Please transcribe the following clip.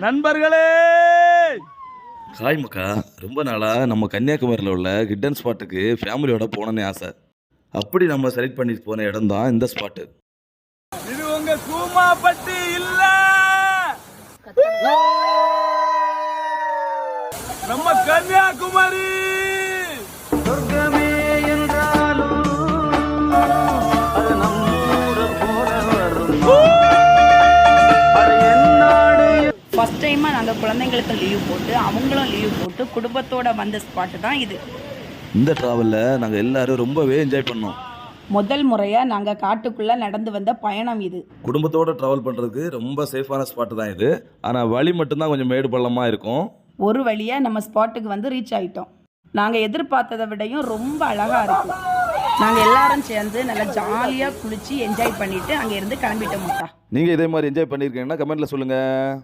நண்பர்களே! ஹாய் மக்கா. ரொம்ப நாளாக நம்ம கன்னியாகுமரியில் உள்ள ஹிட்டன் ஸ்பாட்டுக்கு ஃபேமிலியோட போகணுன்னு ஆசை. அப்படி நம்ம செலக்ட் பண்ணி போன இடம் தான் இந்த ஸ்பாட்டு இது உங்க கூமாப்பட்டி இல்ல! நம்ம கன்னியாகுமரி! ஃபஸ்ட் டைமாக நாங்கள் குழந்தைங்களுக்கு லீவ் போட்டு அவங்களும் லீவ் போட்டு குடும்பத்தோட வந்த ஸ்பாட்டு தான் இது. இந்த ட்ராவலில் நாங்கள் எல்லாரும் ரொம்பவே என்ஜாய் பண்ணோம். முதல் முறையாக நாங்கள் காட்டுக்குள்ளே நடந்து வந்த பயணம் இது. குடும்பத்தோட ட்ராவல் பண்ணுறதுக்கு ரொம்ப சேஃபான ஸ்பாட்டு தான் இது. ஆனால் வழி மட்டும்தான் கொஞ்சம் மேடு பள்ளமாக இருக்கும். ஒரு வழியாக நம்ம ஸ்பாட்டுக்கு வந்து ரீச் ஆகிட்டோம் நாங்கள் எதிர்பார்த்ததை விடையும் ரொம்ப அழகாக இருக்கும். நாங்கள் எல்லாரும் சேர்ந்து நல்லா ஜாலியாக குளித்து என்ஜாய் பண்ணிவிட்டு அங்கேருந்து கிளம்பிட்டோம் முட்டா நீங்கள் இதே மாதிரி என்ஜாய் பண்ணியிருக்கீங்கன்னா கமெண்ட்டில் சொல்லுங்கள்